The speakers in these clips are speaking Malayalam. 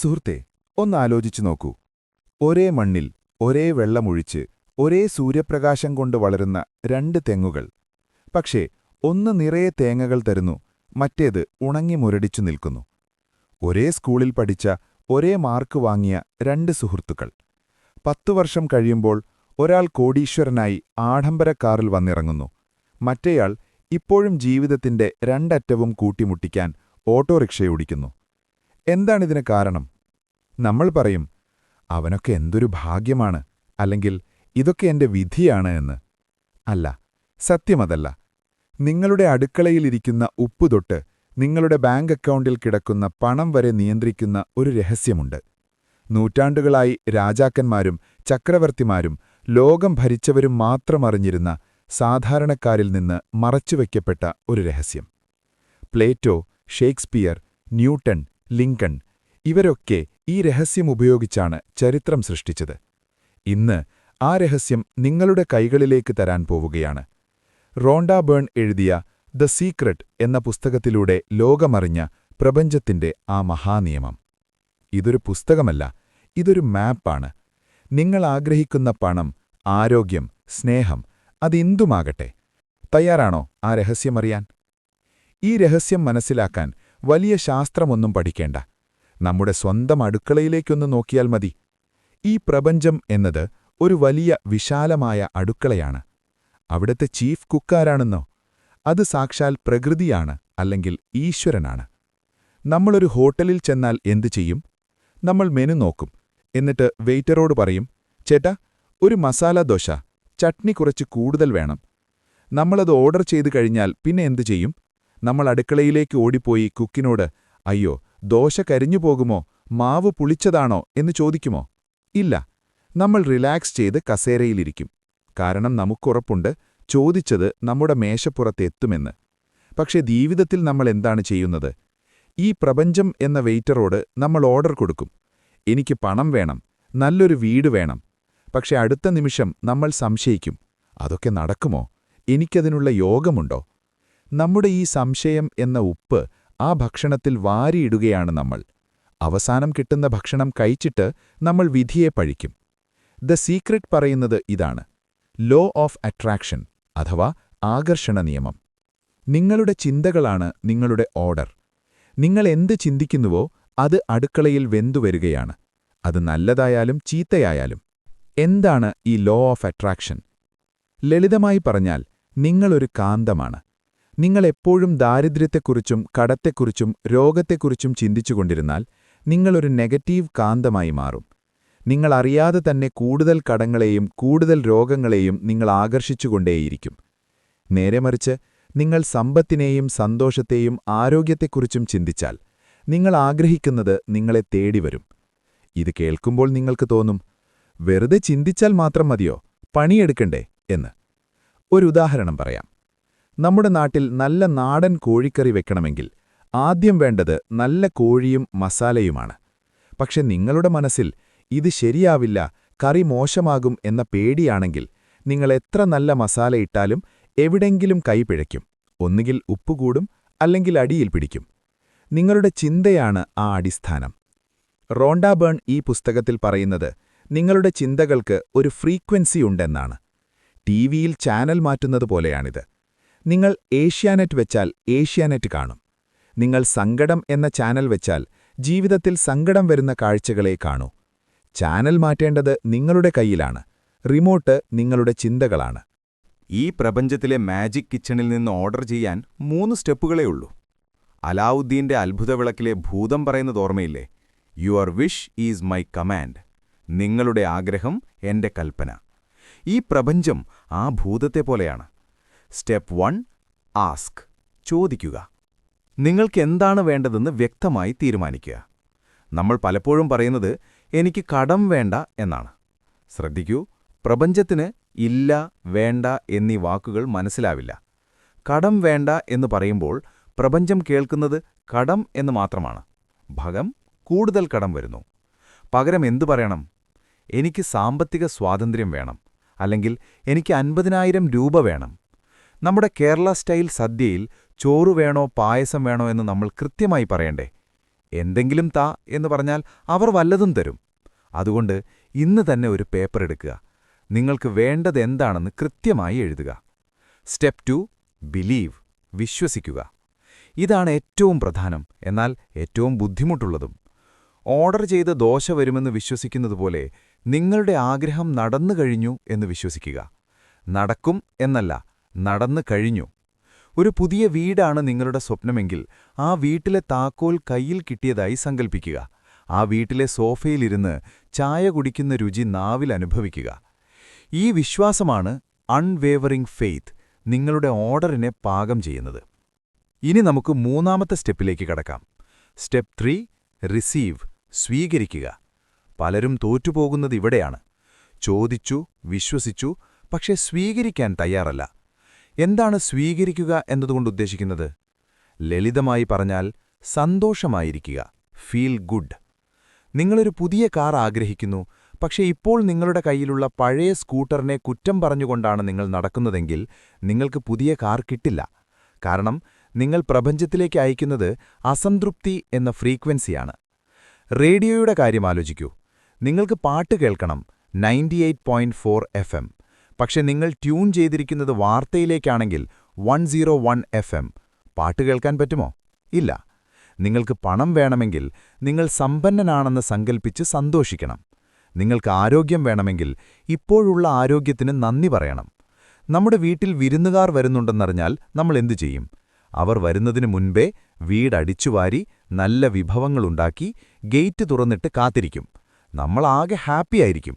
സുഹൃത്തെ ഒന്നാലോചിച്ചു നോക്കൂ. ഒരേ മണ്ണിൽ ഒരേ വെള്ളമൊഴിച്ച് ഒരേ സൂര്യപ്രകാശം കൊണ്ട് വളരുന്ന രണ്ട് തെങ്ങുകൾ. പക്ഷേ ഒന്ന് നിറയെ തേങ്ങകൾ തരുന്നു മറ്റേത് ഉണങ്ങി മുരടിച്ചു നിൽക്കുന്നു. ഒരേ സ്കൂളിൽ പഠിച്ച ഒരേ മാർക്ക് വാങ്ങിയ രണ്ട് സുഹൃത്തുക്കൾ. പത്തു വർഷം കഴിയുമ്പോൾ ഒരാൾ കോടീശ്വരനായി ആഡംബര കാറിൽ വന്നിറങ്ങുന്നു. മറ്റേയാൾ ഇപ്പോഴും ജീവിതത്തിന്റെ രണ്ടറ്റവും കൂട്ടിമുട്ടിക്കാൻ ഓട്ടോറിക്ഷയോടിക്കുന്നു. എന്താണിതിന് കാരണം? നമ്മൾ പറയും അവനൊക്കെ എന്തൊരു ഭാഗ്യമാണ് അല്ലെങ്കിൽ ഇതൊക്കെ എന്റെ വിധിയാണ് എന്ന്. അല്ല സത്യമതല്ല. നിങ്ങളുടെ അടുക്കളയിലിരിക്കുന്ന ഉപ്പ് തൊട്ട് നിങ്ങളുടെ ബാങ്ക് അക്കൗണ്ടിൽ കിടക്കുന്ന പണം വരെ നിയന്ത്രിക്കുന്ന ഒരു രഹസ്യമുണ്ട്. നൂറ്റാണ്ടുകളായി രാജാക്കന്മാരും ചക്രവർത്തിമാരും ലോകം ഭരിച്ചവരും മാത്രം അറിഞ്ഞിരുന്ന സാധാരണക്കാരിൽ നിന്ന് മറച്ചുവെക്കപ്പെട്ട ഒരു രഹസ്യം. പ്ലേറ്റോ ഷേക്സ്പിയർ ന്യൂട്ടൺ ലിങ്കൺ ഇവരൊക്കെ ഈ രഹസ്യം ഉപയോഗിച്ചാണ് ചരിത്രം സൃഷ്ടിച്ചത്. ഇന്ന് ആ രഹസ്യം നിങ്ങളുടെ കൈകളിലേക്ക് തരാൻ പോവുകയാണ്. റോണ്ട ബേൺ എഴുതിയ ദ സീക്രട്ട് എന്ന പുസ്തകത്തിലൂടെ ലോകമറിഞ്ഞ പ്രപഞ്ചത്തിന്റെ ആ മഹാനിയമം. ഇതൊരു പുസ്തകമല്ല ഇതൊരു മാപ്പാണ്. നിങ്ങൾ ആഗ്രഹിക്കുന്ന പണം ആരോഗ്യം സ്നേഹം അതെന്തുമാകട്ടെ തയ്യാറാണോ ആ രഹസ്യമറിയാൻ ഈ രഹസ്യം മനസ്സിലാക്കാൻ വലിയ ശാസ്ത്രമൊന്നും പഠിക്കേണ്ട. നമ്മുടെ സ്വന്തം അടുക്കളയിലേക്കൊന്ന് നോക്കിയാൽ മതി. ഈ പ്രപഞ്ചം എന്നത് ഒരു വലിയ വിശാലമായ അടുക്കളയാണ്. അവിടുത്തെ ചീഫ് കുക്കാരാണെന്നോ അത് സാക്ഷാൽ പ്രകൃതിയാണ് അല്ലെങ്കിൽ ഈശ്വരനാണ്. നമ്മളൊരു ഹോട്ടലിൽ ചെന്നാൽ എന്തു ചെയ്യും? നമ്മൾ മെനു നോക്കും. എന്നിട്ട് വെയിറ്ററോട് പറയും ചേട്ടാ ഒരു മസാല ദോശ ചട്നി കുറച്ച് കൂടുതൽ വേണം. നമ്മളത് ഓർഡർ ചെയ്തു കഴിഞ്ഞാൽ പിന്നെ എന്തു ചെയ്യും? നമ്മൾ അടുക്കളയിലേക്ക് ഓടിപ്പോയി കുക്കിനോട് അയ്യോ ദോശ കരിഞ്ഞു പോകുമോ? മാവ് പുളിച്ചതാണോ? എന്ന് ചോദിക്കുമോ? ഇല്ല. നമ്മൾ റിലാക്സ് ചെയ്ത് കസേരയിലിരിക്കും. കാരണം നമുക്കുറപ്പുണ്ട്. ചോദിച്ചത് നമ്മുടെ മേശപ്പുറത്തെത്തുമെന്ന് പക്ഷേ ജീവിതത്തിൽ നമ്മൾ എന്താണ് ചെയ്യുന്നത്? ഈ പ്രപഞ്ചം എന്ന വെയിറ്ററോട് നമ്മൾ ഓർഡർ കൊടുക്കും. എനിക്ക് പണം വേണം. നല്ലൊരു വീട് വേണം. പക്ഷെ അടുത്ത നിമിഷം നമ്മൾ സംശയിക്കും. അതൊക്കെ നടക്കുമോ? എനിക്കതിനുള്ള യോഗമുണ്ടോ? നമ്മുടെ ഈ സംശയം എന്ന ഉപ്പ് ആ ഭക്ഷണത്തിൽ വാരിയിടുകയാണ് നമ്മൾ. അവസാനം കിട്ടുന്ന ഭക്ഷണം കഴിച്ചിട്ട് നമ്മൾ വിധിയെ പഴിക്കും. ദ സീക്രട്ട് പറയുന്നത് ഇതാണ്. ലോ ഓഫ് അട്രാക്ഷൻ അഥവാ ആകർഷണ നിയമം. നിങ്ങളുടെ ചിന്തകളാണ് നിങ്ങളുടെ ഓർഡർ നിങ്ങൾ എന്ത് ചിന്തിക്കുന്നുവോ അത് അടുക്കളയിൽ വെന്തുവരികയാണ് അത് നല്ലതായാലും ചീത്തയായാലും. എന്താണ് ഈ ലോ ഓഫ് അട്രാക്ഷൻ ലളിതമായി പറഞ്ഞാൽ നിങ്ങളൊരു കാന്തമാണ്. നിങ്ങൾ എപ്പോഴും ദാരിദ്ര്യത്തെക്കുറിച്ചും കടത്തെക്കുറിച്ചും രോഗത്തെക്കുറിച്ചും ചിന്തിച്ചുകൊണ്ടിരുന്നാൽ നിങ്ങളൊരു നെഗറ്റീവ് കാന്തമായി മാറും. നിങ്ങൾ അറിയാതെ തന്നെ കൂടുതൽ കടങ്ങളെയും കൂടുതൽ രോഗങ്ങളെയും നിങ്ങൾ ആകർഷിച്ചുകൊണ്ടേയിരിക്കും. നേരെ മറിച്ച് നിങ്ങൾ സമ്പത്തിനെയും സന്തോഷത്തെയും ആരോഗ്യത്തെക്കുറിച്ചും ചിന്തിച്ചാൽ നിങ്ങൾ ആഗ്രഹിക്കുന്നത് നിങ്ങളെ തേടിവരും. ഇത് കേൾക്കുമ്പോൾ നിങ്ങൾക്ക് തോന്നും വെറുതെ ചിന്തിച്ചാൽ മാത്രം മതിയോ? പണിയെടുക്കണ്ടേ? എന്ന്. ഒരു ഉദാഹരണം പറയാം. നമ്മുടെ നാട്ടിൽ നല്ല നാടൻ കോഴിക്കറി വെക്കണമെങ്കിൽ ആദ്യം വേണ്ടത് നല്ല കോഴിയും മസാലയുമാണ്. പക്ഷെ നിങ്ങളുടെ മനസ്സിൽ ഇത് ശരിയാവില്ല കറി മോശമാകും എന്ന പേടിയാണെങ്കിൽ നിങ്ങൾ എത്ര നല്ല മസാല ഇട്ടാലും എവിടെങ്കിലും കൈപിഴയ്ക്കും ഒന്നുകിൽ ഉപ്പുകൂടും അല്ലെങ്കിൽ അടിയിൽ പിടിക്കും. നിങ്ങളുടെ ചിന്തയാണ് ആ അടിസ്ഥാനം. റോണ്ടാബേൺ ഈ പുസ്തകത്തിൽ പറയുന്നത് നിങ്ങളുടെ ചിന്തകൾക്ക് ഒരു ഫ്രീക്വൻസി ഉണ്ടെന്നാണ്. ടിവിയിൽ ചാനൽ മാറ്റുന്നത് പോലെയാണിത്. നിങ്ങൾ ഏഷ്യാനെറ്റ് വെച്ചാൽ ഏഷ്യാനെറ്റ് കാണും. നിങ്ങൾ സങ്കടം എന്ന ചാനൽ വെച്ചാൽ ജീവിതത്തിൽ സങ്കടം വരുന്ന കാഴ്ചകളെ കാണൂ. ചാനൽ മാറ്റേണ്ടത് നിങ്ങളുടെ കയ്യിലാണ്. റിമോട്ട് നിങ്ങളുടെ ചിന്തകളാണ്. ഈ പ്രപഞ്ചത്തിലെ മാജിക് കിച്ചണിൽ നിന്ന് ഓർഡർ ചെയ്യാൻ മൂന്ന് സ്റ്റെപ്പുകളേ ഉള്ളൂ. അലാവുദ്ദീന്റെ അത്ഭുതവിളക്കിലെ ഭൂതം പറയുന്നത് ഓർമ്മയില്ലേ? Your wish is my command നിങ്ങളുടെ ആഗ്രഹം എന്റെ കൽപ്പന. ഈ പ്രപഞ്ചം ആ ഭൂതത്തെ പോലെയാണ്. സ്റ്റെപ്പ് വൺ ആസ്ക് ചോദിക്കുക. നിങ്ങൾക്ക് എന്താണ് വേണ്ടതെന്ന് വ്യക്തമായി തീരുമാനിക്കുക. നമ്മൾ പലപ്പോഴും പറയുന്നത് എനിക്ക് കടം വേണ്ട എന്നാണ്. ശ്രദ്ധിക്കൂ പ്രപഞ്ചത്തിന് ഇല്ല വേണ്ട എന്നീ വാക്കുകൾ മനസ്സിലാവില്ല. കടം വേണ്ട എന്ന് പറയുമ്പോൾ പ്രപഞ്ചം കേൾക്കുന്നത് കടം എന്ന് മാത്രമാണ്. ഭഗം കൂടുതൽ കടം വരുന്നു. പകരം എന്തു പറയണം? എനിക്ക് സാമ്പത്തിക സ്വാതന്ത്ര്യം വേണം. അല്ലെങ്കിൽ എനിക്ക് അൻപതിനായിരം രൂപ വേണം. നമ്മുടെ കേരള സ്റ്റൈൽ സദ്യയിൽ ചോറ് വേണോ പായസം വേണോ എന്ന് നമ്മൾ കൃത്യമായി പറയണ്ടേ? എന്തെങ്കിലും താ എന്ന് പറഞ്ഞാൽ അവർ വല്ലതും തരും. അതുകൊണ്ട് ഇന്ന് തന്നെ ഒരു പേപ്പർ എടുക്കുക. നിങ്ങൾക്ക് വേണ്ടതെന്താണെന്ന് കൃത്യമായി എഴുതുക. സ്റ്റെപ്പ് ടു ബിലീവ് വിശ്വസിക്കുക. ഇതാണ് ഏറ്റവും പ്രധാനം എന്നാൽ ഏറ്റവും ബുദ്ധിമുട്ടുള്ളതും. ഓർഡർ ചെയ്ത് ദോശ വരുമെന്ന് വിശ്വസിക്കുന്നതുപോലെ നിങ്ങളുടെ ആഗ്രഹം നടന്നു കഴിഞ്ഞു എന്ന് വിശ്വസിക്കുക. നടക്കും എന്നല്ല നടന്നു കഴിഞ്ഞു. ഒരു പുതിയ വീടാണ് നിങ്ങളുടെ സ്വപ്നമെങ്കിൽ ആ വീട്ടിലെ താക്കോൽ കയ്യിൽ കിട്ടിയതായി സങ്കൽപ്പിക്കുക. ആ വീട്ടിലെ സോഫയിലിരുന്ന് ചായ കുടിക്കുന്ന രുചി നാവിൽ അനുഭവിക്കുക. ഈ വിശ്വാസമാണ് അൺവേവറിംഗ് ഫെയ്ത്ത് നിങ്ങളുടെ ഓർഡറിനെ പാകം ചെയ്യുന്നത്. ഇനി നമുക്ക് മൂന്നാമത്തെ സ്റ്റെപ്പിലേക്ക് കടക്കാം. സ്റ്റെപ്പ് ത്രീ റിസീവ് സ്വീകരിക്കുക. പലരും തോറ്റുപോകുന്നത് ഇവിടെയാണ്. ചോദിച്ചു വിശ്വസിച്ചു പക്ഷെ സ്വീകരിക്കാൻ തയ്യാറല്ല. എന്താണ് സ്വീകരിക്കുക എന്നതുകൊണ്ട് ഉദ്ദേശിക്കുന്നത്? ലളിതമായി പറഞ്ഞാൽ സന്തോഷമായിരിക്കുക. Feel good. നിങ്ങളൊരു പുതിയ കാർ ആഗ്രഹിക്കുന്നു പക്ഷേ ഇപ്പോൾ നിങ്ങളുടെ കയ്യിലുള്ള പഴയ സ്കൂട്ടറിനെ കുറ്റം പറഞ്ഞുകൊണ്ടാണ് നിങ്ങൾ നടക്കുന്നതെങ്കിൽ നിങ്ങൾക്ക് പുതിയ കാർ കിട്ടില്ല. കാരണം നിങ്ങൾ പ്രപഞ്ചത്തിലേക്ക് അയക്കുന്നത് അസംതൃപ്തി എന്ന ഫ്രീക്വൻസിയാണ്. റേഡിയോയുടെ കാര്യം ആലോചിക്കൂ. നിങ്ങൾക്ക് പാട്ട് കേൾക്കണം. Ninety eight point four F M. പക്ഷെ നിങ്ങൾ ട്യൂൺ ചെയ്തിരിക്കുന്നത് വാർത്തയിലേക്കാണെങ്കിൽ one zero one F M പാട്ട് കേൾക്കാൻ പറ്റുമോ? ഇല്ല. നിങ്ങൾക്ക് പണം വേണമെങ്കിൽ നിങ്ങൾ സമ്പന്നനാണെന്ന് സങ്കൽപ്പിച്ച് സന്തോഷിക്കണം. നിങ്ങൾക്ക് ആരോഗ്യം വേണമെങ്കിൽ ഇപ്പോഴുള്ള ആരോഗ്യത്തിന് നന്ദി പറയണം. നമ്മുടെ വീട്ടിൽ വിരുന്നുകാർ വരുന്നുണ്ടെന്നറിഞ്ഞാൽ നമ്മൾ എന്തു ചെയ്യും? അവർ വരുന്നതിന് മുൻപേ വീടടിച്ചുവാരി നല്ല വിഭവങ്ങളുണ്ടാക്കി ഗേറ്റ് തുറന്നിട്ട് കാത്തിരിക്കും. നമ്മളാകെ ഹാപ്പിയായിരിക്കും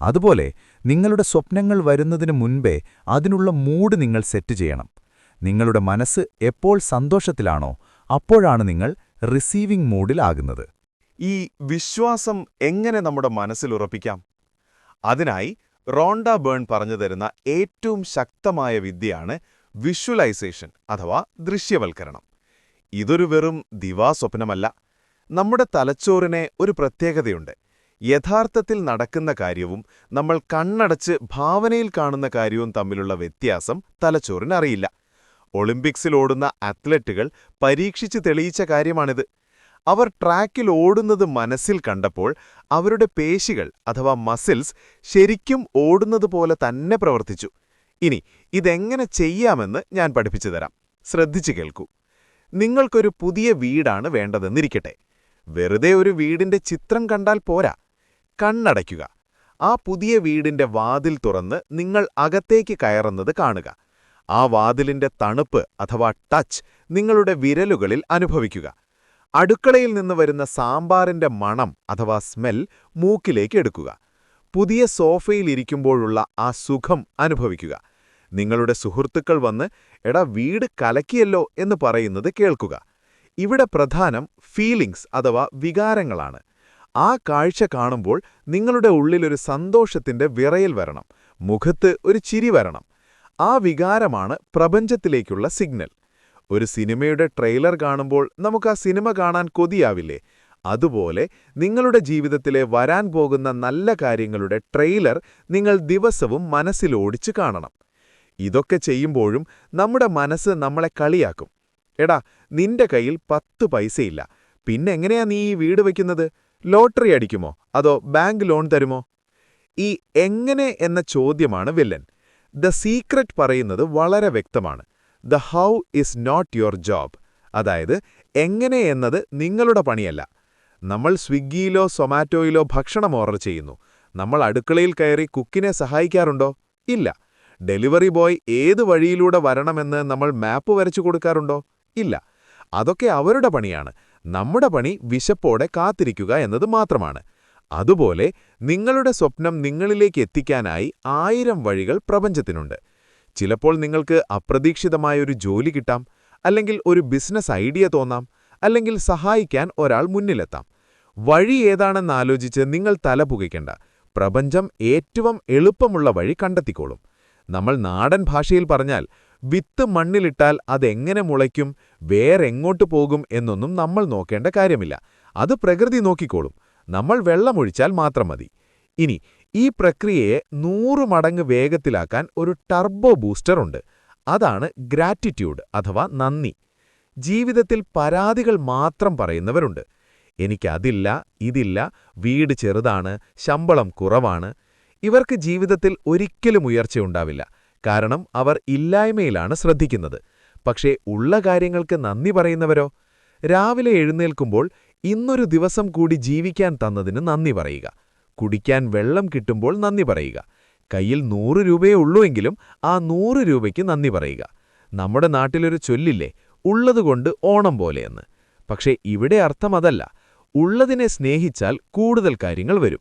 അതുപോലെ നിങ്ങളുടെ സ്വപ്നങ്ങൾ വരുന്നതിനു മുൻപേ അതിനുള്ള മൂഡ് നിങ്ങൾ സെറ്റ് ചെയ്യണം. നിങ്ങളുടെ മനസ്സ് എപ്പോൾ സന്തോഷത്തിലാണോ അപ്പോഴാണ് നിങ്ങൾ റിസീവിംഗ് മൂഡിലാകുന്നത് ഈ വിശ്വാസം എങ്ങനെ നമ്മുടെ മനസ്സിൽ ഉറപ്പിക്കാം? അതിനായി റോണ്ട ബേൺ പറഞ്ഞു തരുന്ന ഏറ്റവും ശക്തമായ വിദ്യയാണ് വിഷ്വലൈസേഷൻ അഥവാ ദൃശ്യവൽക്കരണം. ഇതൊരു വെറും ദിവാസ്വപ്നമല്ല. നമ്മുടെ തലച്ചോറിനെ ഒരു പ്രത്യേകതയുണ്ട്. യഥാർത്ഥത്തിൽ നടക്കുന്ന കാര്യവും നമ്മൾ കണ്ണടച്ച് ഭാവനയിൽ കാണുന്ന കാര്യവും തമ്മിലുള്ള വ്യത്യാസം തലച്ചോറിനറിയില്ല ഒളിമ്പിക്സിൽ ഓടുന്ന അത്ലറ്റുകൾ പരീക്ഷിച്ച് തെളിയിച്ച കാര്യമാണിത്. അവർ ട്രാക്കിൽ ഓടുന്നത് മനസ്സിൽ കണ്ടപ്പോൾ അവരുടെ പേശികൾ അഥവാ മസിൽസ് ശരിക്കും ഓടുന്നത് പോലെ തന്നെ പ്രവർത്തിച്ചു. ഇനി ഇതെങ്ങനെ ചെയ്യാമെന്ന് ഞാൻ പഠിപ്പിച്ചു തരാം. ശ്രദ്ധിച്ചു കേൾക്കൂ. നിങ്ങൾക്കൊരു പുതിയ വീടാണ് വേണ്ടതെന്നിരിക്കട്ടെ. വെറുതെ ഒരു വീടിന്റെ ചിത്രം കണ്ടാൽ പോരാ. കണ്ണടയ്ക്കുക. ആ പുതിയ വീടിന്റെ വാതിൽ തുറന്ന് നിങ്ങൾ അകത്തേക്ക് കയറുന്നത് കാണുക. ആ വാതിലിന്റെ തണുപ്പ് അഥവാ ടച്ച് നിങ്ങളുടെ വിരലുകളിൽ അനുഭവിക്കുക. അടുക്കളയിൽ നിന്ന് വരുന്ന സാമ്പാറിന്റെ മണം അഥവാ സ്മെൽ മൂക്കിലേക്ക് എടുക്കുക. പുതിയ സോഫയിൽ ഇരിക്കുമ്പോഴുള്ള ആ സുഖം അനുഭവിക്കുക. നിങ്ങളുടെ സുഹൃത്തുക്കൾ വന്ന് എടാ വീട് കലക്കിയല്ലോ എന്ന് പറയുന്നത് കേൾക്കുക. ഇവിടെ പ്രധാനം ഫീലിംഗ്സ് അഥവാ വികാരങ്ങളാണ്. ആ കാഴ്ച കാണുമ്പോൾ നിങ്ങളുടെ ഉള്ളിലൊരു സന്തോഷത്തിന്റെ വിറയൽ വരണം. മുഖത്ത് ഒരു ചിരി വരണം. ആ വികാരമാണ് പ്രപഞ്ചത്തിലേക്കുള്ള സിഗ്നൽ. ഒരു സിനിമയുടെ ട്രെയിലർ കാണുമ്പോൾ നമുക്ക് ആ സിനിമ കാണാൻ കൊതിയാവില്ലേ? അതുപോലെ നിങ്ങളുടെ ജീവിതത്തിലെ വരാൻ പോകുന്ന നല്ല കാര്യങ്ങളുടെ ട്രെയിലർ നിങ്ങൾ ദിവസവും മനസ്സിലോടിച്ച് കാണണം. ഇതൊക്കെ ചെയ്യുമ്പോഴും നമ്മുടെ മനസ്സ് നമ്മളെ കളിയാക്കും. എടാ നിന്റെ കയ്യിൽ പത്ത് പൈസയില്ല. പിന്നെങ്ങനെയാ നീ ഈ വീട് വയ്ക്കുന്നത്? ലോട്ടറി അടിക്കുമോ? അതോ ബാങ്ക് ലോൺ തരുമോ? ഈ എങ്ങനെ എന്ന ചോദ്യമാണ് വില്ലൻ. ദ സീക്രറ്റ് പറയുന്നത് വളരെ വ്യക്തമാണ്. The how is not your job. അതായത് എങ്ങനെ എന്നത് നിങ്ങളുടെ പണിയല്ല. നമ്മൾ സ്വിഗ്ഗിയിലോ സൊമാറ്റോയിലോ ഭക്ഷണം ഓർഡർ ചെയ്യുന്നു. നമ്മൾ അടുക്കളയിൽ കയറി കുക്കിനെ സഹായിക്കാറുണ്ടോ? ഇല്ല. ഡെലിവറി ബോയ് ഏത് വഴിയിലൂടെ വരണമെന്ന് നമ്മൾ മാപ്പ് വരച്ചു കൊടുക്കാറുണ്ടോ? ഇല്ല. അതൊക്കെ അവരുടെ പണിയാണ്. നമ്മുടെ പണി വിശപ്പോടെ കാത്തിരിക്കുക എന്നത് മാത്രമാണ്. അതുപോലെ നിങ്ങളുടെ സ്വപ്നം നിങ്ങളിലേക്ക് എത്തിക്കാനായി ആയിരം വഴികൾ പ്രപഞ്ചത്തിനുണ്ട്. ചിലപ്പോൾ നിങ്ങൾക്ക് അപ്രതീക്ഷിതമായ ഒരു ജോലി കിട്ടാം അല്ലെങ്കിൽ ഒരു ബിസിനസ് ഐഡിയ തോന്നാം അല്ലെങ്കിൽ സഹായിക്കാൻ ഒരാൾ മുന്നിലെത്താം. വഴി ഏതാണെന്നാലോചിച്ച് നിങ്ങൾ തല പുകയ്ക്കണ്ട പ്രപഞ്ചം ഏറ്റവും എളുപ്പമുള്ള വഴി കണ്ടെത്തിക്കോളും. നമ്മൾ നാടൻ ഭാഷയിൽ പറഞ്ഞാൽ വിത്ത് മണ്ണിലിട്ടാൽ അതെങ്ങനെ മുളയ്ക്കും വേറെങ്ങോട്ട് പോകും എന്നൊന്നും നമ്മൾ നോക്കേണ്ട കാര്യമില്ല. അത് പ്രകൃതി നോക്കിക്കോളും. നമ്മൾ വെള്ളമൊഴിച്ചാൽ മാത്രം മതി. ഇനി ഈ പ്രക്രിയയെ നൂറ് മടങ്ങ് വേഗത്തിലാക്കാൻ ഒരു ടർബോ ബൂസ്റ്റർ ഉണ്ട്. അതാണ് ഗ്രാറ്റിറ്റ്യൂഡ് അഥവാ നന്ദി. ജീവിതത്തിൽ പരാതികൾ മാത്രം പറയുന്നവരുണ്ട്. എനിക്കതില്ല ഇതില്ല വീട് ചെറുതാണ് ശമ്പളം കുറവാണ്. ഇവർക്ക് ജീവിതത്തിൽ ഒരിക്കലും ഉയർച്ചയുണ്ടാവില്ല. കാരണം അവർ ഇല്ലായ്മയിലാണ് ശ്രദ്ധിക്കുന്നത്. പക്ഷേ ഉള്ള കാര്യങ്ങൾക്ക് നന്ദി പറയുന്നവരോ? രാവിലെ എഴുന്നേൽക്കുമ്പോൾ ഇന്നൊരു ദിവസം കൂടി ജീവിക്കാൻ തന്നതിന് നന്ദി പറയുക. കുടിക്കാൻ വെള്ളം കിട്ടുമ്പോൾ നന്ദി പറയുക. കയ്യിൽ നൂറ് രൂപയേ ഉള്ളൂവെങ്കിലും ആ നൂറ് രൂപയ്ക്ക് നന്ദി പറയുക. നമ്മുടെ നാട്ടിലൊരു ചൊല്ലില്ലേ? ഉള്ളതുകൊണ്ട് ഓണം പോലെയെന്ന്. പക്ഷേ ഇവിടെ അർത്ഥമതല്ല ഉള്ളതിനെ സ്നേഹിച്ചാൽ കൂടുതൽ കാര്യങ്ങൾ വരും.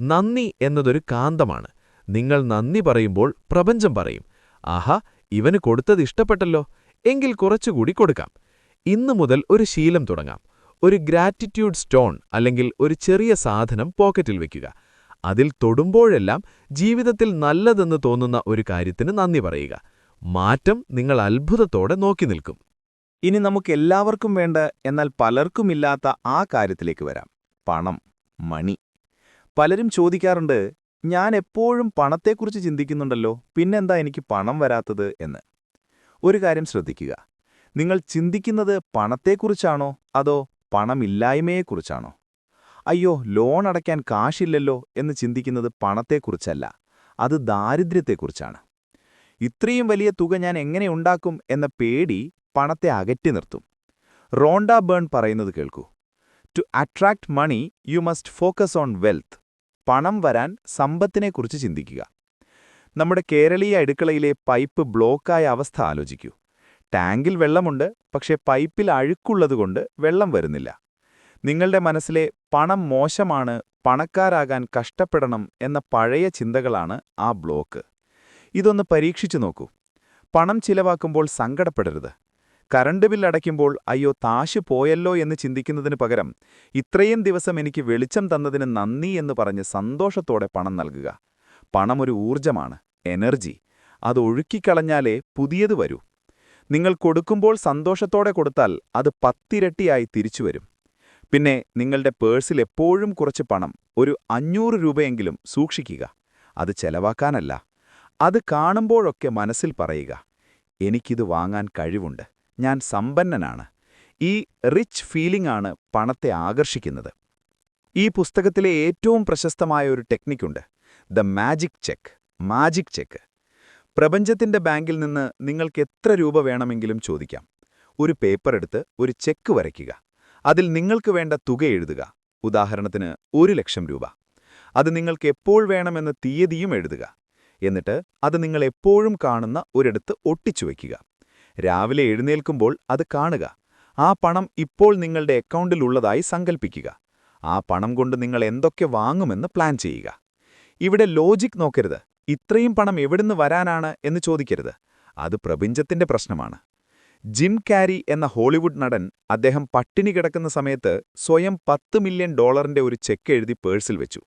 നന്ദി എന്നതൊരു കാന്തമാണ്. നിങ്ങൾ നന്ദി പറയുമ്പോൾ പ്രപഞ്ചം പറയും. ആഹാ ഇവന് കൊടുത്തത് ഇഷ്ടപ്പെട്ടല്ലോ. എങ്കിൽ കുറച്ചുകൂടി കൊടുക്കാം. ഇന്നു മുതൽ ഒരു ശീലം തുടങ്ങാം. ഒരു ഗ്രാറ്റിറ്റ്യൂഡ് സ്റ്റോൺ അല്ലെങ്കിൽ ഒരു ചെറിയ സാധനം പോക്കറ്റിൽ വെക്കുക. അതിൽ തൊടുമ്പോഴെല്ലാം ജീവിതത്തിൽ നല്ലതെന്ന് തോന്നുന്ന ഒരു കാര്യത്തിന് നന്ദി പറയുക. മാറ്റം നിങ്ങൾ അത്ഭുതത്തോടെ നോക്കി നിൽക്കും. ഇനി നമുക്കെല്ലാവർക്കും വേണ്ട എന്നാൽ പലർക്കുമില്ലാത്ത ആ കാര്യത്തിലേക്ക് വരാം. പണം മണി. പലരും ചോദിക്കാറുണ്ട് ഞാൻ എപ്പോഴും പണത്തെക്കുറിച്ച് ചിന്തിക്കുന്നുണ്ടല്ലോ പിന്നെന്താ എനിക്ക് പണം വരാത്തത് എന്ന്. ഒരു കാര്യം ശ്രദ്ധിക്കുക. നിങ്ങൾ ചിന്തിക്കുന്നത് പണത്തെക്കുറിച്ചാണോ അതോ പണമില്ലായ്മയെക്കുറിച്ചാണോ? അയ്യോ ലോൺ അടയ്ക്കാൻ കാശില്ലല്ലോ എന്ന് ചിന്തിക്കുന്നത് പണത്തെക്കുറിച്ചല്ല അത് ദാരിദ്ര്യത്തെക്കുറിച്ചാണ്. ഇത്രയും വലിയ തുക ഞാൻ എങ്ങനെ ഉണ്ടാക്കും എന്ന പേടി പണത്തെ അകറ്റി നിർത്തും. റോണ്ട ബേൺ പറയുന്നത് കേൾക്കൂ. To attract money you must focus on wealth പണം വരാൻ സമ്പത്തിനെക്കുറിച്ച് ചിന്തിക്കുക. നമ്മുടെ കേരളീയ അടുക്കളയിലെ പൈപ്പ് ബ്ലോക്കായ അവസ്ഥ ആലോചിക്കൂ. ടാങ്കിൽ വെള്ളമുണ്ട് പക്ഷേ പൈപ്പിൽ അഴുക്കുള്ളതുകൊണ്ട് വെള്ളം വരുന്നില്ല. നിങ്ങളുടെ മനസ്സിലെ പണം മോശമാണ് പണക്കാരാകാൻ കഷ്ടപ്പെടണം എന്ന പഴയ ചിന്തകളാണ് ആ ബ്ലോക്ക്. ഇതൊന്ന് പരീക്ഷിച്ചു നോക്കൂ. പണം ചിലവാക്കുമ്പോൾ സങ്കടപ്പെടരുത്. കറണ്ട് ബിൽ അടയ്ക്കുമ്പോൾ അയ്യോ താശ് പോയല്ലോ എന്ന് ചിന്തിക്കുന്നതിന് പകരം ഇത്രയും ദിവസം എനിക്ക് വെളിച്ചം തന്നതിന് നന്ദി എന്ന് പറഞ്ഞ് സന്തോഷത്തോടെ പണം നൽകുക. പണം ഒരു ഊർജമാണ് എനർജി. അത് ഒഴുക്കിക്കളഞ്ഞാലേ പുതിയത് വരൂ. നിങ്ങൾ കൊടുക്കുമ്പോൾ സന്തോഷത്തോടെ കൊടുത്താൽ അത് പത്തിരട്ടിയായി തിരിച്ചു വരും. പിന്നെ നിങ്ങളുടെ പേഴ്സിൽ എപ്പോഴും കുറച്ച് പണം ഒരു അഞ്ഞൂറ് രൂപയെങ്കിലും സൂക്ഷിക്കുക. അത് ചെലവാക്കാനല്ല അത് കാണുമ്പോഴൊക്കെ മനസ്സിൽ പറയുക എനിക്കിത് വാങ്ങാൻ കഴിവുണ്ട്. ഞാൻ സമ്പന്നനാണ്. ഈ റിച്ച് ഫീലിംഗ് ആണ് പണത്തെ ആകർഷിക്കുന്നത്. ഈ പുസ്തകത്തിലെ ഏറ്റവും പ്രശസ്തമായ ഒരു ടെക്നിക്കുണ്ട് the magic cheque magic cheque. പ്രപഞ്ചത്തിന്റെ ബാങ്കിൽ നിന്ന് നിങ്ങൾക്ക് എത്ര രൂപ വേണമെങ്കിലും ചോദിക്കാം. ഒരു പേപ്പർ എടുത്ത് ഒരു ചെക്ക് വരയ്ക്കുക. അതിൽ നിങ്ങൾക്ക് വേണ്ട തുക എഴുതുക. ഉദാഹരണത്തിന് ഒരു ലക്ഷം രൂപ. അത് നിങ്ങൾക്ക് എപ്പോൾ വേണമെന്ന തീയതിയും എഴുതുക. എന്നിട്ട് അത് നിങ്ങൾ എപ്പോഴും കാണുന്ന ഒരിടത്ത് ഒട്ടിച്ചു വയ്ക്കുക. രാവിലെ എഴുന്നേൽക്കുമ്പോൾ അത് കാണുക. ആ പണം ഇപ്പോൾ നിങ്ങളുടെ അക്കൗണ്ടിലുള്ളതായി സങ്കൽപ്പിക്കുക. ആ പണം കൊണ്ട് നിങ്ങൾ എന്തൊക്കെ വാങ്ങുമെന്ന് പ്ലാൻ ചെയ്യുക. ഇവിടെ ലോജിക് നോക്കരുത്. ഇത്രയും പണം എവിടുന്ന് വരാനാണ് എന്ന് ചോദിക്കരുത്. അത് പ്രപഞ്ചത്തിന്റെ പ്രശ്നമാണ്. ജിം കാരി എന്ന ഹോളിവുഡ് നടൻ അദ്ദേഹം പട്ടിണി കിടക്കുന്ന സമയത്ത് സ്വയം പത്ത് മില്യൺ ഡോളറിന്റെ ഒരു ചെക്ക് എഴുതി പേഴ്സിൽ വെച്ചു.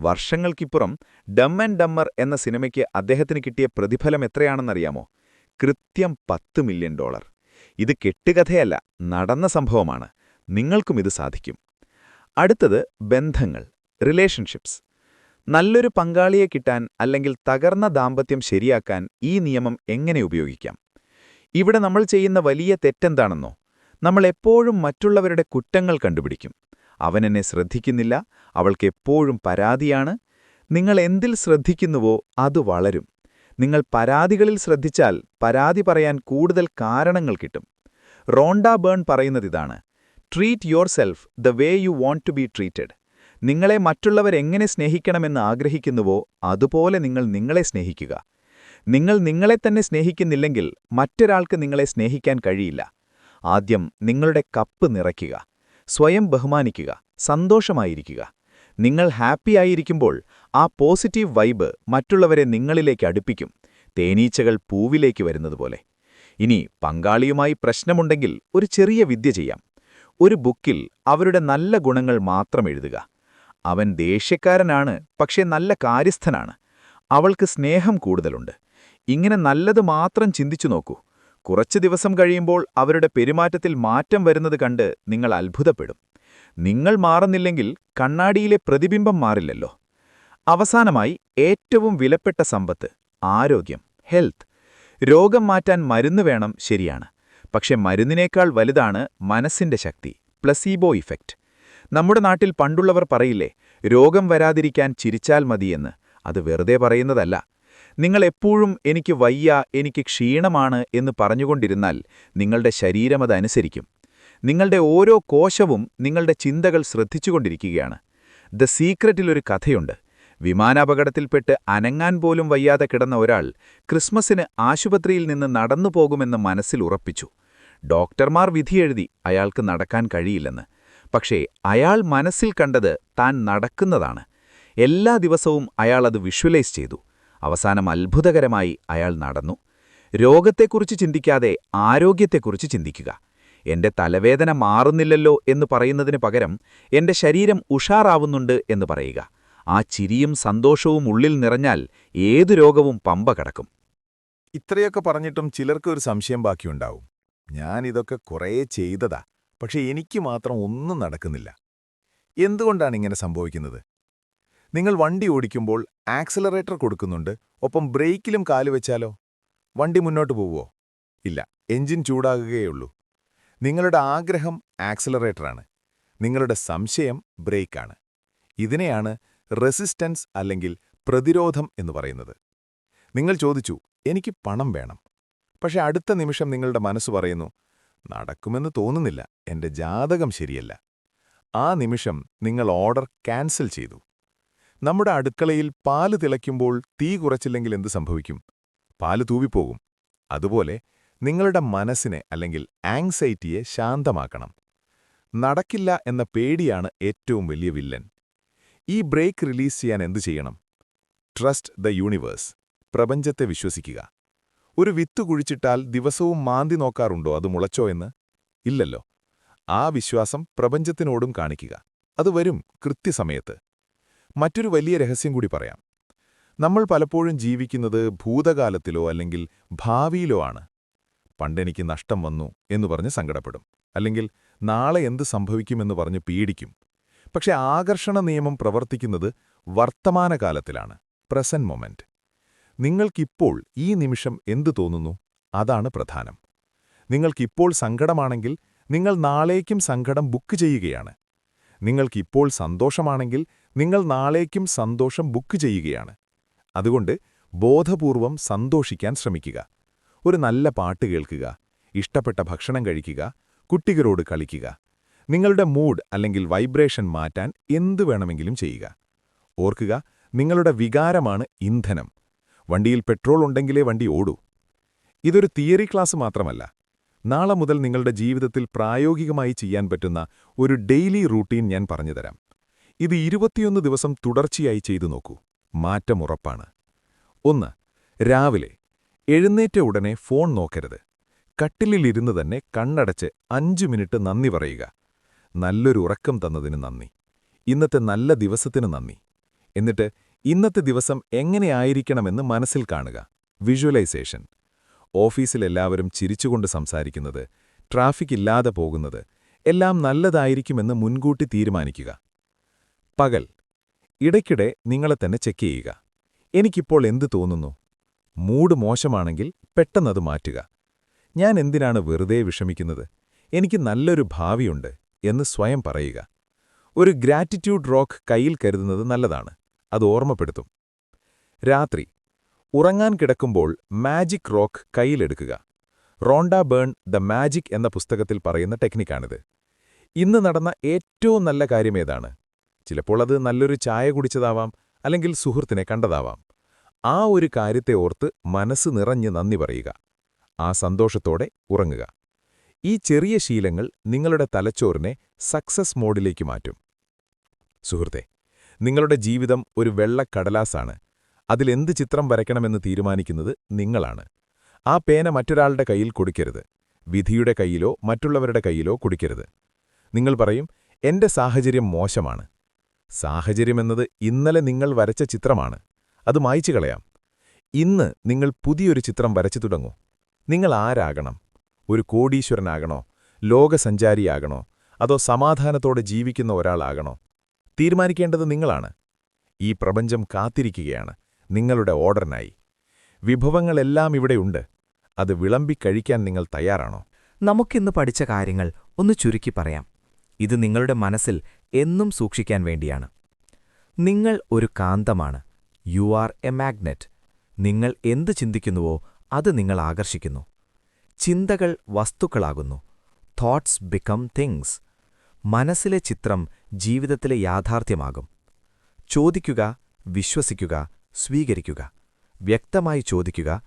വർഷങ്ങൾക്കിപ്പുറം ഡം ആൻഡ് ഡമ്മർ എന്ന സിനിമയ്ക്ക് അദ്ദേഹത്തിന് കിട്ടിയ പ്രതിഫലം എത്രയാണെന്നറിയാമോ? കൃത്യം പത്ത് മില്യൺ ഡോളർ. ഇത് കെട്ടുകഥയല്ല നടന്ന സംഭവമാണ്. നിങ്ങൾക്കും ഇത് സാധിക്കും. അടുത്തത് ബന്ധങ്ങൾ റിലേഷൻഷിപ്സ് നല്ലൊരു പങ്കാളിയെ കിട്ടാൻ അല്ലെങ്കിൽ തകർന്ന ദാമ്പത്യം ശരിയാക്കാൻ ഈ നിയമം എങ്ങനെ ഉപയോഗിക്കാം? ഇവിടെ നമ്മൾ ചെയ്യുന്ന വലിയ തെറ്റെന്താണെന്നോ നമ്മൾ എപ്പോഴും മറ്റുള്ളവരുടെ കുറ്റങ്ങൾ കണ്ടുപിടിക്കും. അവനെന്നെ ശ്രദ്ധിക്കുന്നില്ല അവൾക്ക് എപ്പോഴും പരാതിയാണ്. നിങ്ങൾ എന്തിൽ ശ്രദ്ധിക്കുന്നുവോ അത് വളരും. നിങ്ങൾ പരാതികളിൽ ശ്രദ്ധിച്ചാൽ പരാതി പറയാൻ കൂടുതൽ കാരണങ്ങൾ കിട്ടും. Rhonda Byrne പറയുന്നതിതാണ് treat yourself the way you want to be treated നിങ്ങളെ മറ്റുള്ളവരെങ്ങനെ സ്നേഹിക്കണമെന്ന് ആഗ്രഹിക്കുന്നുവോ അതുപോലെ നിങ്ങൾ നിങ്ങളെ സ്നേഹിക്കുക. നിങ്ങൾ നിങ്ങളെ തന്നെ സ്നേഹിക്കുന്നില്ലെങ്കിൽ മറ്റൊരാൾക്ക് നിങ്ങളെ സ്നേഹിക്കാൻ കഴിയില്ല. ആദ്യം നിങ്ങളുടെ കപ്പ് നിറയ്ക്കുക. സ്വയം ബഹുമാനിക്കുക. സന്തോഷമായിരിക്കുക. നിങ്ങൾ ഹാപ്പി ഹാപ്പിയായിരിക്കുമ്പോൾ ആ പോസിറ്റീവ് വൈബ് മറ്റുള്ളവരെ നിങ്ങളിലേക്ക് അടുപ്പിക്കും തേനീച്ചകൾ പൂവിലേക്ക് വരുന്നതുപോലെ. ഇനി പങ്കാളിയുമായി പ്രശ്നമുണ്ടെങ്കിൽ ഒരു ചെറിയ വിദ്യ ചെയ്യാം. ഒരു ബുക്കിൽ അവരുടെ നല്ല ഗുണങ്ങൾ മാത്രം എഴുതുക. അവൻ ദേഷ്യക്കാരനാണ് പക്ഷേ നല്ല കാര്യസ്ഥനാണ്. അവൾക്ക് സ്നേഹം കൂടുതലുണ്ട്. ഇങ്ങനെ നല്ലത് മാത്രം ചിന്തിച്ചു നോക്കൂ. കുറച്ച് ദിവസം കഴിയുമ്പോൾ അവരുടെ പെരുമാറ്റത്തിൽ മാറ്റം വരുന്നത് കണ്ട് നിങ്ങൾ അത്ഭുതപ്പെടും. നിങ്ങൾ മാറുന്നില്ലെങ്കിൽ കണ്ണാടിയിലെ പ്രതിബിംബം മാറില്ലല്ലോ. അവസാനമായി ഏറ്റവും വിലപ്പെട്ട സമ്പത്ത് ആരോഗ്യം ഹെൽത്ത് രോഗം മാറ്റാൻ മരുന്ന് വേണം ശരിയാണ്. പക്ഷെ മരുന്നിനേക്കാൾ വലുതാണ് മനസ്സിന്റെ ശക്തി പ്ലസീബോ ഇഫക്റ്റ് നമ്മുടെ നാട്ടിൽ പണ്ടുള്ളവർ പറയില്ലേ രോഗം വരാതിരിക്കാൻ ചിരിച്ചാൽ മതിയെന്ന്. അത് വെറുതെ പറയുന്നതല്ല. നിങ്ങൾ എപ്പോഴും എനിക്ക് വയ്യ എനിക്ക് ക്ഷീണമാണ് എന്ന് പറഞ്ഞുകൊണ്ടിരുന്നാൽ നിങ്ങളുടെ ശരീരം അതനുസരിക്കും. നിങ്ങളുടെ ഓരോ കോശവും നിങ്ങളുടെ ചിന്തകൾ ശ്രദ്ധിച്ചുകൊണ്ടിരിക്കുകയാണ്. ദ സീക്രറ്റിലൊരു കഥയുണ്ട്. വിമാനാപകടത്തിൽപ്പെട്ട് അനങ്ങാൻ പോലും വയ്യാതെ കിടന്ന ഒരാൾ ക്രിസ്മസിന് ആശുപത്രിയിൽ നിന്ന് നടന്നു പോകുമെന്ന് മനസ്സിൽ ഉറപ്പിച്ചു. ഡോക്ടർമാർ വിധിയെഴുതി അയാൾക്ക് നടക്കാൻ കഴിയില്ലെന്ന്. പക്ഷേ അയാൾ മനസ്സിൽ കണ്ടത് താൻ നടക്കുന്നതാണ്. എല്ലാ ദിവസവും അയാൾ അത് വിഷ്വലൈസ് ചെയ്തു. അവസാനം അത്ഭുതകരമായി അയാൾ നടന്നു. രോഗത്തെക്കുറിച്ച് ചിന്തിക്കാതെ ആരോഗ്യത്തെക്കുറിച്ച് ചിന്തിക്കുക. എന്റെ തലവേദന മാറുന്നില്ലല്ലോ എന്ന് പറയുന്നതിന് പകരം എന്റെ ശരീരം ഉഷാറാവുന്നുണ്ട് എന്ന് പറയുക. ആ ചിരിയും സന്തോഷവും ഉള്ളിൽ നിറഞ്ഞാൽ ഏതു രോഗവും പമ്പ കടക്കും. ഇത്രയൊക്കെ പറഞ്ഞിട്ടും ചിലർക്ക് ഒരു സംശയം ബാക്കിയുണ്ടാവും. ഞാൻ ഇതൊക്കെ കുറേ ചെയ്തതാ പക്ഷെ എനിക്ക് മാത്രം ഒന്നും നടക്കുന്നില്ല. എന്തുകൊണ്ടാണ് ഇങ്ങനെ സംഭവിക്കുന്നത്? നിങ്ങൾ വണ്ടി ഓടിക്കുമ്പോൾ ആക്സലറേറ്റർ കൊടുക്കുന്നുണ്ട് ഒപ്പം ബ്രേക്കിലും കാലുവെച്ചാലോ വണ്ടി മുന്നോട്ട് പോവോ ഇല്ല എഞ്ചിൻ ചൂടാകുകയുള്ളൂ നിങ്ങളുടെ ആഗ്രഹം ആക്സിലറേറ്ററാണ് നിങ്ങളുടെ സംശയം ബ്രേക്കാണ്. ഇതിനെയാണ് റെസിസ്റ്റൻസ് അല്ലെങ്കിൽ പ്രതിരോധം എന്ന് പറയുന്നത്. നിങ്ങൾ ചോദിച്ചു എനിക്ക് പണം വേണം. പക്ഷെ അടുത്ത നിമിഷം നിങ്ങളുടെ മനസ്സ് പറയുന്നു നടക്കുമെന്ന് തോന്നുന്നില്ല എന്റെ ജാതകം ശരിയല്ല. ആ നിമിഷം നിങ്ങൾ ഓർഡർ ക്യാൻസൽ ചെയ്തു. നമ്മുടെ അടുക്കളയിൽ പാൽ തിളയ്ക്കുമ്പോൾ തീ കുറച്ചില്ലെങ്കിൽ എന്ത് സംഭവിക്കും? പാൽ തൂവിപ്പോകും. അതുപോലെ നിങ്ങളുടെ മനസ്സിനെ അല്ലെങ്കിൽ ആങ്സൈറ്റിയെ ശാന്തമാക്കണം. നടക്കില്ല എന്ന പേടിയാണ് ഏറ്റവും വലിയ വില്ലൻ. ഈ ബ്രേക്ക് റിലീസ് ചെയ്യാൻ എന്തു ചെയ്യണം? ട്രസ്റ്റ് ദ യൂണിവേഴ്സ് പ്രപഞ്ചത്തെ വിശ്വസിക്കുക. ഒരു വിത്ത് കുഴിച്ചിട്ടാൽ ദിവസവും മാന്തി നോക്കാറുണ്ടോ? അത് മുളച്ചോ എന്ന്? ഇല്ലല്ലോ. ആ വിശ്വാസം പ്രപഞ്ചത്തിനോടും കാണിക്കുക. അത് വരും കൃത്യസമയത്ത്. മറ്റൊരു വലിയ രഹസ്യം കൂടി പറയാം. നമ്മൾ പലപ്പോഴും ജീവിക്കുന്നത് ഭൂതകാലത്തിലോ അല്ലെങ്കിൽ ഭാവിയിലോ ആണ്. പണ്ടെനിക്ക് നഷ്ടം വന്നു എന്ന് പറഞ്ഞ് സങ്കടപ്പെടും. അല്ലെങ്കിൽ നാളെ എന്ത് സംഭവിക്കുമെന്ന് പറഞ്ഞ് പീഡിക്കും. പക്ഷെ ആകർഷണ നിയമം പ്രവർത്തിക്കുന്നത് വർത്തമാനകാലത്തിലാണ് പ്രസന്റ് മൊമെന്റ്. നിങ്ങൾക്കിപ്പോൾ ഈ നിമിഷം എന്തു തോന്നുന്നു? അതാണ് പ്രധാനം. നിങ്ങൾക്കിപ്പോൾ സങ്കടമാണെങ്കിൽ നിങ്ങൾ നാളേക്കും സങ്കടം ബുക്ക് ചെയ്യുകയാണ്. നിങ്ങൾക്കിപ്പോൾ സന്തോഷമാണെങ്കിൽ നിങ്ങൾ നാളേക്കും സന്തോഷം ബുക്ക് ചെയ്യുകയാണ്. അതുകൊണ്ട് ബോധപൂർവം സന്തോഷിക്കാൻ ശ്രമിക്കുക. ഒരു നല്ല പാട്ട് കേൾക്കുക ഇഷ്ടപ്പെട്ട ഭക്ഷണം കഴിക്കുക കുട്ടികളോട് കളിക്കുക നിങ്ങളുടെ മൂഡ് അല്ലെങ്കിൽ വൈബ്രേഷൻ മാറ്റാൻ എന്തു വേണമെങ്കിലും ചെയ്യുക. ഓർക്കുക നിങ്ങളുടെ വികാരമാണ് ഇന്ധനം. വണ്ടിയിൽ പെട്രോൾ ഉണ്ടെങ്കിലേ വണ്ടി ഓടൂ. ഇതൊരു തിയറി ക്ലാസ് മാത്രമല്ല. നാളെ മുതൽ നിങ്ങളുടെ ജീവിതത്തിൽ പ്രായോഗികമായി ചെയ്യാൻ പറ്റുന്ന ഒരു ഡെയിലി റൂട്ടീൻ ഞാൻ പറഞ്ഞുതരാം. ഇത് ഇരുപത്തിയൊന്ന് ദിവസം തുടർച്ചയായി ചെയ്തു നോക്കൂ. മാറ്റം ഉറപ്പാണ്. ഒന്ന് രാവിലെ എഴുന്നേറ്റ ഉടനെ ഫോൺ നോക്കരുത്. കട്ടിലിലിരുന്ന് തന്നെ കണ്ണടച്ച് അഞ്ചു മിനിറ്റ് നന്ദി പറയുക. നല്ലൊരു ഉറക്കം തന്നതിന് നന്ദി. ഇന്നത്തെ നല്ല ദിവസത്തിന് നന്ദി. എന്നിട്ട് ഇന്നത്തെ ദിവസം എങ്ങനെയായിരിക്കണമെന്ന് മനസ്സിൽ കാണുക. വിഷ്വലൈസേഷൻ. ഓഫീസിലെല്ലാവരും ചിരിച്ചുകൊണ്ട് സംസാരിക്കുന്നത് ട്രാഫിക് ഇല്ലാതെ പോകുന്നത് എല്ലാം നല്ലതായിരിക്കുമെന്ന് മുൻകൂട്ടി തീരുമാനിക്കുക. പകൽ. ഇടയ്ക്കിടെ നിങ്ങളെ തന്നെ ചെക്ക് ചെയ്യുക. എനിക്കിപ്പോൾ എന്ത് തോന്നുന്നു? മൂഡ് മോശമാണെങ്കിൽ പെട്ടെന്നത് മാറ്റുക. ഞാൻ എന്തിനാണ് വെറുതെ വിഷമിക്കുന്നത്? എനിക്ക് നല്ലൊരു ഭാവിയുണ്ട് എന്ന് സ്വയം പറയുക. ഒരു ഗ്രാറ്റിറ്റ്യൂഡ് റോക്ക് കയ്യിൽ കരുതുന്നത് നല്ലതാണ്. അത് ഓർമ്മപ്പെടുത്തും. രാത്രി. ഉറങ്ങാൻ കിടക്കുമ്പോൾ മാജിക് റോക്ക് കയ്യിലെടുക്കുക റോണ്ട ബേൺ ദ മാജിക് എന്ന പുസ്തകത്തിൽ പറയുന്ന ടെക്നിക്കാണിത്. ഇന്ന് നടന്ന ഏറ്റവും നല്ല കാര്യമേതാണ് ചിലപ്പോൾ അത് നല്ലൊരു ചായ കുടിച്ചതാവാം അല്ലെങ്കിൽ സുഹൃത്തിനെ കണ്ടതാവാം. ആ ഒരു കാര്യത്തെ ഓർത്ത് മനസ്സ് നിറഞ്ഞ് നന്ദി പറയുക. ആ സന്തോഷത്തോടെ ഉറങ്ങുക. ഈ ചെറിയ ശീലങ്ങൾ നിങ്ങളുടെ തലച്ചോറിനെ സക്സസ് മോഡിലേക്ക് മാറ്റും. സുഹൃത്തെ നിങ്ങളുടെ ജീവിതം ഒരു വെള്ളക്കടലാസാണ് അതിലെന്ത് ചിത്രം വരയ്ക്കണമെന്ന് തീരുമാനിക്കുന്നത് നിങ്ങളാണ്. ആ പേന മറ്റൊരാളുടെ കയ്യിൽ കൊടുക്കരുത്. വിധിയുടെ കയ്യിലോ മറ്റുള്ളവരുടെ കയ്യിലോ കൊടുക്കരുത്. നിങ്ങൾ പറയും എന്റെ സാഹചര്യം മോശമാണ്. സാഹചര്യമെന്നത് ഇന്നലെ നിങ്ങൾ വരച്ച ചിത്രമാണ്. അത് മായ്ച്ചു കളയാം. ഇന്ന് നിങ്ങൾ പുതിയൊരു ചിത്രം വരച്ചു തുടങ്ങൂ. നിങ്ങൾ ആരാകണം? ഒരു കോടീശ്വരനാകണോ? ലോകസഞ്ചാരിയാകണോ? അതോ സമാധാനത്തോടെ ജീവിക്കുന്ന ഒരാളാകണോ? തീരുമാനിക്കേണ്ടത് നിങ്ങളാണ്. ഈ പ്രപഞ്ചം കാത്തിരിക്കുകയാണ്. നിങ്ങളുടെ ഓർഡറിനായി. വിഭവങ്ങളെല്ലാം ഇവിടെയുണ്ട് അത് വിളമ്പിക്കഴിക്കാൻ നിങ്ങൾ തയ്യാറാണോ? നമുക്കിന്ന് പഠിച്ച കാര്യങ്ങൾ ഒന്ന് ചുരുക്കി പറയാം. ഇത് നിങ്ങളുടെ മനസ്സിൽ എന്നും സൂക്ഷിക്കാൻ വേണ്ടിയാണ്. നിങ്ങൾ ഒരു കാന്തമാണ്. You are a magnet. നിങ്ങൾ എന്ത് ചിന്തിക്കുന്നുവോ അത് നിങ്ങൾ ആകർഷിക്കുന്നു. ചിന്തകൾ വസ്തുക്കളാകുന്നു. തോട്ട്സ് ബിക്കം തിങ്സ് മനസ്സിലെ ചിത്രം ജീവിതത്തിലെ യാഥാർത്ഥ്യമാകും. ചോദിക്കുക വിശ്വസിക്കുക സ്വീകരിക്കുക. വ്യക്തമായി ചോദിക്കുക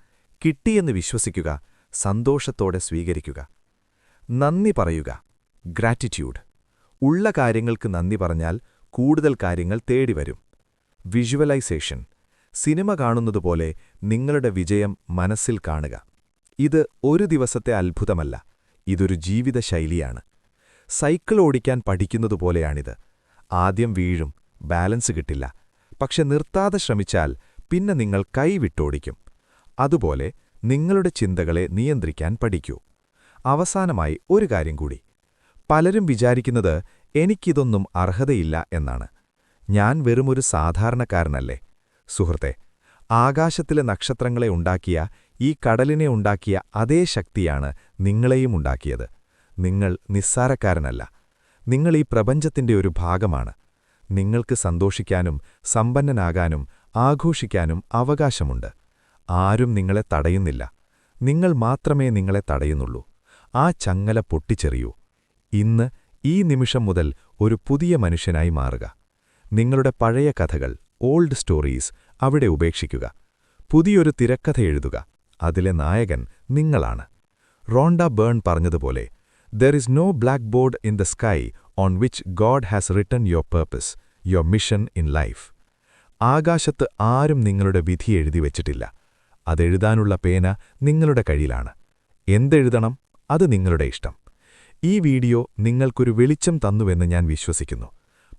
കിട്ടിയെന്ന് വിശ്വസിക്കുക സന്തോഷത്തോടെ സ്വീകരിക്കുക. നന്ദി പറയുക ഗ്രാറ്റിറ്റ്യൂഡ് ഉള്ള കാര്യങ്ങൾക്ക് നന്ദി പറഞ്ഞാൽ കൂടുതൽ കാര്യങ്ങൾ തേടിവരും. വിഷ്വലൈസേഷൻ. സിനിമ കാണുന്നതുപോലെ നിങ്ങളുടെ വിജയം മനസ്സിൽ കാണുക. ഇത് ഒരു ദിവസത്തെ അത്ഭുതമല്ല ഇതൊരു ജീവിതശൈലിയാണ് സൈക്കിൾ ഓടിക്കാൻ പഠിക്കുന്നതുപോലെയാണിത്. ആദ്യം വീഴും ബാലൻസ് കിട്ടില്ല. പക്ഷെ നിർത്താതെ ശ്രമിച്ചാൽ പിന്നെ നിങ്ങൾ കൈവിട്ടോടിക്കും അതുപോലെ നിങ്ങളുടെ ചിന്തകളെ നിയന്ത്രിക്കാൻ പഠിക്കൂ. അവസാനമായി ഒരു കാര്യം കൂടി. പലരും വിചാരിക്കുന്നത് എനിക്കിതൊന്നും അർഹതയില്ല എന്നാണ്. ഞാൻ വെറുമൊരു സാധാരണക്കാരനല്ലേ? സുഹൃത്തെ ആകാശത്തിലെ നക്ഷത്രങ്ങളെ ഉണ്ടാക്കിയ ഈ കടലിനെ ഉണ്ടാക്കിയ അതേ ശക്തിയാണ് നിങ്ങളെയും ഉണ്ടാക്കിയത്. നിങ്ങൾ നിസ്സാരക്കാരനല്ല. നിങ്ങൾ ഈ പ്രപഞ്ചത്തിന്റെ ഒരു ഭാഗമാണ്. നിങ്ങൾക്ക് സന്തോഷിക്കാനും സമ്പന്നനാകാനും ആഘോഷിക്കാനും അവകാശമുണ്ട്. ആരും നിങ്ങളെ തടയുന്നില്ല. നിങ്ങൾ മാത്രമേ നിങ്ങളെ തടയുന്നുള്ളൂ. ആ ചങ്ങല പൊട്ടിച്ചെറിയൂ. ഇന്ന് ഈ നിമിഷം മുതൽ ഒരു പുതിയ മനുഷ്യനായി മാറുക. നിങ്ങളുടെ പഴയ കഥകൾ ഓൾഡ് സ്റ്റോറീസ് അവിടെ ഉപേക്ഷിക്കുക. പുതിയൊരു തിരക്കഥ എഴുതുക. അതിലെ നായകൻ നിങ്ങളാണ്. റോണ്ട ബേൺ പറഞ്ഞതുപോലെ there is no blackboard in the sky on which God has written your purpose your mission in life ആകാശത്ത് ആരും നിങ്ങളുടെ വിധി എഴുതി വച്ചിട്ടില്ല. അതെഴുതാനുള്ള പേന നിങ്ങളുടെ കയ്യിലാണ്. എന്തെഴുതണം? അത് നിങ്ങളുടെ ഇഷ്ടം. ഈ വീഡിയോ നിങ്ങൾക്കൊരു വെളിച്ചം തന്നുവെന്ന് ഞാൻ വിശ്വസിക്കുന്നു.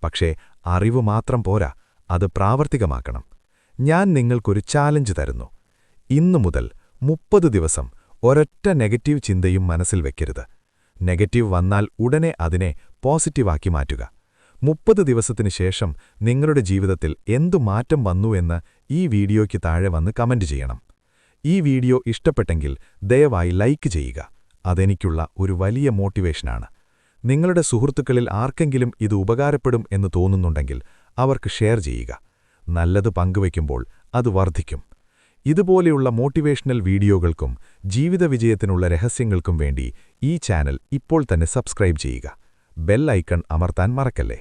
പക്ഷേ അറിവ് മാത്രം പോരാ അത് പ്രാവർത്തികമാക്കണം. ഞാൻ നിങ്ങൾക്കൊരു ചാലഞ്ച് തരുന്നു. ഇന്നു മുതൽ മുപ്പത് ദിവസം ഒരൊറ്റ നെഗറ്റീവ് ചിന്തയും മനസ്സിൽ വെക്കരുത്. നെഗറ്റീവ് വന്നാൽ ഉടനെ അതിനെ പോസിറ്റീവാക്കി മാറ്റുക. മുപ്പത് ദിവസത്തിനു ശേഷം നിങ്ങളുടെ ജീവിതത്തിൽ എന്തു മാറ്റം വന്നുവെന്ന് ഈ വീഡിയോയ്ക്ക് താഴെ വന്ന് കമന്റ് ചെയ്യണം. ഈ വീഡിയോ ഇഷ്ടപ്പെട്ടെങ്കിൽ ദയവായി ലൈക്ക് ചെയ്യുക. അതെനിക്കുള്ള ഒരു വലിയ മോട്ടിവേഷനാണ്. നിങ്ങളുടെ സുഹൃത്തുക്കളിൽ ആർക്കെങ്കിലും ഇത് ഉപകാരപ്പെടും എന്ന് തോന്നുന്നുണ്ടെങ്കിൽ അവർക്ക് ഷെയർ ചെയ്യുക. നല്ലത് പങ്കുവയ്ക്കുമ്പോൾ അത് വർദ്ധിക്കും. ഇതുപോലെയുള്ള മോട്ടിവേഷണൽ വീഡിയോകൾക്കും ജീവിത വിജയത്തിനുള്ള രഹസ്യങ്ങൾക്കും വേണ്ടി ഈ ചാനൽ ഇപ്പോൾ തന്നെ സബ്സ്ക്രൈബ് ചെയ്യുക. ബെൽ ഐക്കൺ അമർത്താൻ മറക്കല്ലേ?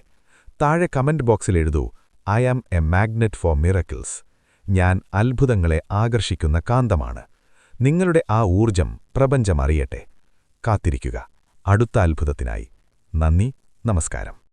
താഴെ കമന്റ് ബോക്സിൽ എഴുതൂ I am a magnet for miracles. ഞാൻ അത്ഭുതങ്ങളെ ആകർഷിക്കുന്ന കാന്തമാണ്. നിങ്ങളുടെ ആ ഊർജം പ്രപഞ്ചമറിയട്ടെ കാത്തിരിക്കുക. അടുത്ത അത്ഭുതത്തിനായി. നന്ദി നമസ്കാരം.